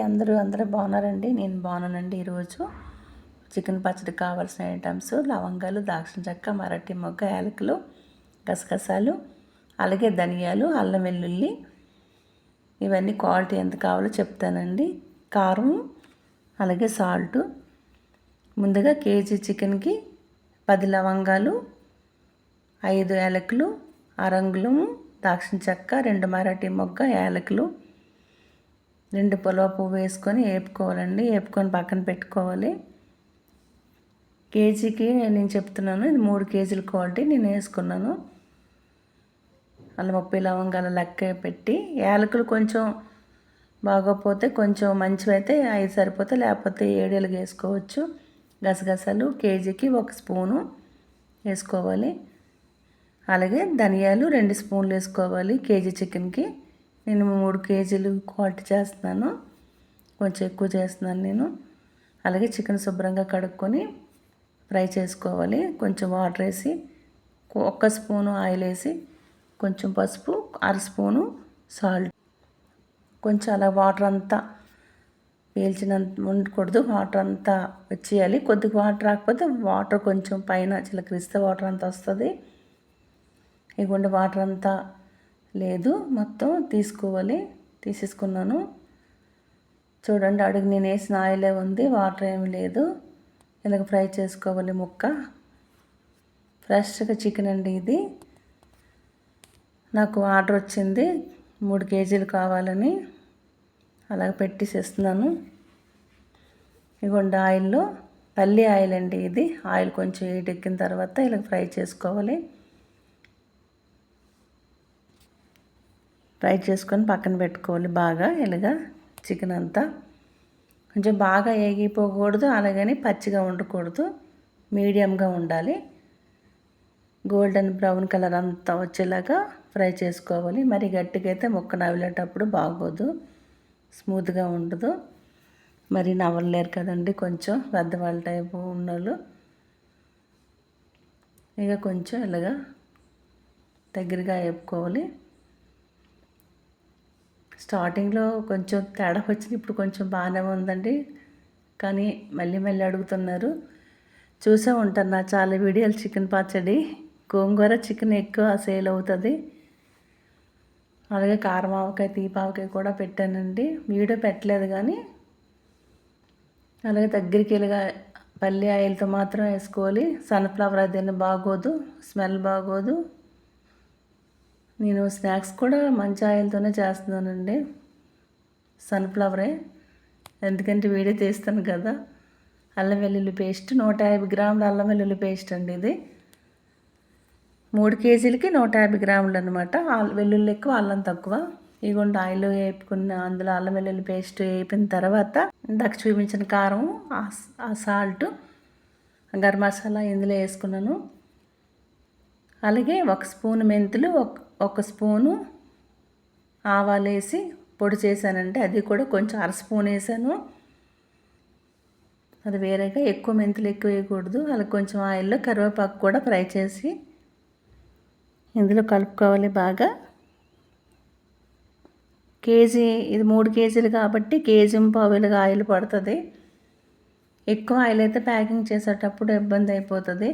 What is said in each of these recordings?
అందరూ అందరూ బాగున్నారండి. నేను బాగున్నానండి ఈరోజు. చికెన్ పచ్చడి కావాల్సిన ఐటమ్స్ లవంగాలు దాక్షిణ చెక్క మరటి మొగ్గ యాలకులు గసగసాలు అలాగే ధనియాలు అల్లం వెల్లుల్లి. ఇవన్నీ క్వాలిటీ ఎంత కావాలో చెప్తానండి. కారం అలాగే సాల్ట్. ముందుగా కేజీ చికెన్కి పది లవంగాలు ఐదు యాలకులు అరంగులు దాక్షిణ చెక్క రెండు మరాఠీ మొగ్గ యాలకులు. రెండు పొలవ పువ్వు వేసుకొని వేపుకోవాలండి వేపుకొని పక్కన పెట్టుకోవాలి. కేజీకి నేను చెప్తున్నాను ఇది మూడు కేజీల క్వాలిటీ నేను వేసుకున్నాను. అలా ముప్పై లవంగాల లెక్క పెట్టి యాలకులు కొంచెం బాగోపోతే కొంచెం మంచివైతే ఐదు సరిపోతే లేకపోతే ఏడేలు వేసుకోవచ్చు. గసగసాలు కేజీకి ఒక స్పూను వేసుకోవాలి. అలాగే ధనియాలు రెండు స్పూన్లు వేసుకోవాలి కేజీ చికెన్కి. నేను మూడు కేజీలు క్వాలిటీ చేస్తున్నాను. కొంచెం ఎక్కువ చేస్తున్నాను నేను. అలాగే చికెన్ శుభ్రంగా కడుక్కొని ఫ్రై చేసుకోవాలి. కొంచెం వాటర్ వేసి ఒక్క స్పూను ఆయిల్ వేసి కొంచెం పసుపు అర స్పూను సాల్ట్. కొంచెం అలా వాటర్ అంతా పీల్చినంత ఉండకూడదు. వాటర్ అంతా వచ్చేయాలి. కొద్దిగా వాటర్ రాకపోతే వాటర్ కొంచెం పైన చిలకరిస్తే వాటర్ అంతా వస్తుంది. ఇవ్వండి వాటర్ అంతా లేదు మొత్తం తీసుకోవాలి. తీసేసుకున్నాను. చూడండి అడుగు నేను వేసిన ఆయిలే ఉంది వాటర్ ఏమి లేదు. ఇలాగ ఫ్రై చేసుకోవాలి ముక్క. ఫ్రెష్గా చికెన్ అండి ఇది. నాకు ఆర్డర్ వచ్చింది మూడు కేజీలు కావాలని. అలాగ పెట్టేసేస్తున్నాను. ఇగోండి ఆయిల్లో పల్లి ఆయిల్ అండి ఇది. ఆయిల్ కొంచెం ఎక్కిన తర్వాత ఇలా ఫ్రై చేసుకోవాలి. ఫ్రై చేసుకొని పక్కన పెట్టుకోవాలి బాగా. ఇలాగా చికెన్ అంతా కొంచెం బాగా ఏగిపోకూడదు అలాగని పచ్చిగా ఉండకూడదు మీడియంగా ఉండాలి. గోల్డెన్ బ్రౌన్ కలర్ అంతా వచ్చేలాగా ఫ్రై చేసుకోవాలి. మరి గట్టిగా అయితే ముక్క నవ్విలేటప్పుడు బాగోదు స్మూత్గా ఉండదు. మరి నవ్వలేరు కదండి కొంచెం పెద్దవాళ్ళ టైపు ఉన్నోళ్ళు. ఇక కొంచెం ఇలాగా దగ్గరగా వేపుకోవాలి స్టార్టింగ్లో కొంచెం తేడా వచ్చింది. ఇప్పుడు కొంచెం బాగానే ఉందండి. కానీ మళ్ళీ మళ్ళీ అడుగుతున్నారు. చూసే ఉంటారు నా చాలా వీడియోలు చికెన్ పచ్చడి గోంగూర చికెన్ ఎక్కువ సేల్ అవుతుంది. అలాగే కారం ఆవకాయ తీపావకాయ కూడా పెట్టానండి. వీడియో పెట్టలేదు కానీ అలాగే దగ్గరికి వెళ్ళగా పల్లి ఆయిల్తో మాత్రం వేసుకోవాలి. సన్ఫ్లవర్ అది బాగోదు. స్మెల్ బాగోదు. నేను స్నాక్స్ కూడా మంచి ఆయిల్తోనే చేస్తున్నానండి. సన్ఫ్లవరే. ఎందుకంటే వీడియో తీస్తాను కదా. అల్లం వెల్లుల్లి పేస్ట్ నూట యాభై గ్రాముల అల్లం వెల్లుల్లి పేస్ట్ అండి ఇది. మూడు కేజీలకి నూట యాభై గ్రాములు అనమాట వెల్లుల్లి ఎక్కువ అల్లం తక్కువ. ఇగోండి ఆయిల్ వేపుకున్న అందులో అల్లం వెల్లుల్లి పేస్ట్ వేపిన తర్వాత ఇందాక చూపించిన కారం ఆ సాల్ట్ గరం మసాలా ఇందులో వేసుకున్నాను. అలాగే ఒక స్పూన్ మెంతులు ఒక ఒక స్పూను ఆవాలు వేసి పొడి చేశానంటే అది కూడా కొంచెం అర స్పూన్ వేసాను. అది వేరేగా ఎక్కువ మెంతులు ఎక్కువ వేయకూడదు. అలా కొంచెం ఆయిల్లో కరివేపాకు కూడా ఫ్రై చేసి ఇందులో కలుపుకోవాలి బాగా. కేజీ ఇది మూడు కేజీలు కాబట్టి కేజీ పావులుగా ఆయిల్ పడుతుంది. ఎక్కువ ఆయిల్ అయితే ప్యాకింగ్ చేసేటప్పుడు ఇబ్బంది అయిపోతుంది.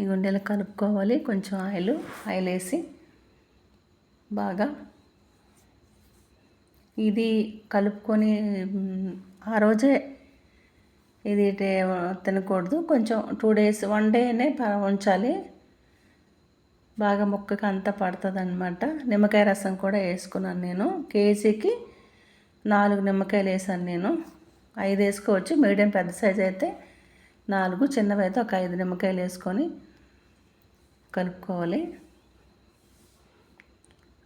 ఈ గుండెలు కలుపుకోవాలి. కొంచెం ఆయిల్ ఆయిల్ వేసి బాగా ఇది కలుపుకొని ఆ రోజే ఇది తినకూడదు. కొంచెం టూ డేస్ వన్ డేనే ఉంచాలి. బాగా ముక్కకి అంతా పడుతుంది అనమాట నిమ్మకాయ రసం కూడా వేసుకున్నాను నేను. కేజీకి నాలుగు నిమ్మకాయలు వేసాను నేను. ఐదు వేసుకోవచ్చు. మీడియం పెద్ద సైజ్ అయితే నాలుగు చిన్నవి అయితే ఒక ఐదు నిమ్మకాయలు వేసుకొని కలుపుకోవాలి.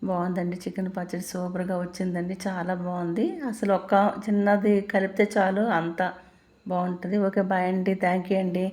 బాగుందండి చికెన్ పచ్చడి సూపర్గా వచ్చిందండి చాలా బాగుంది. అసలు ఒక్క చిన్నది కలిపితే చాలు అంత బాగుంటుంది. ఓకే బాయ్ అండి. థ్యాంక్ యూ అండి.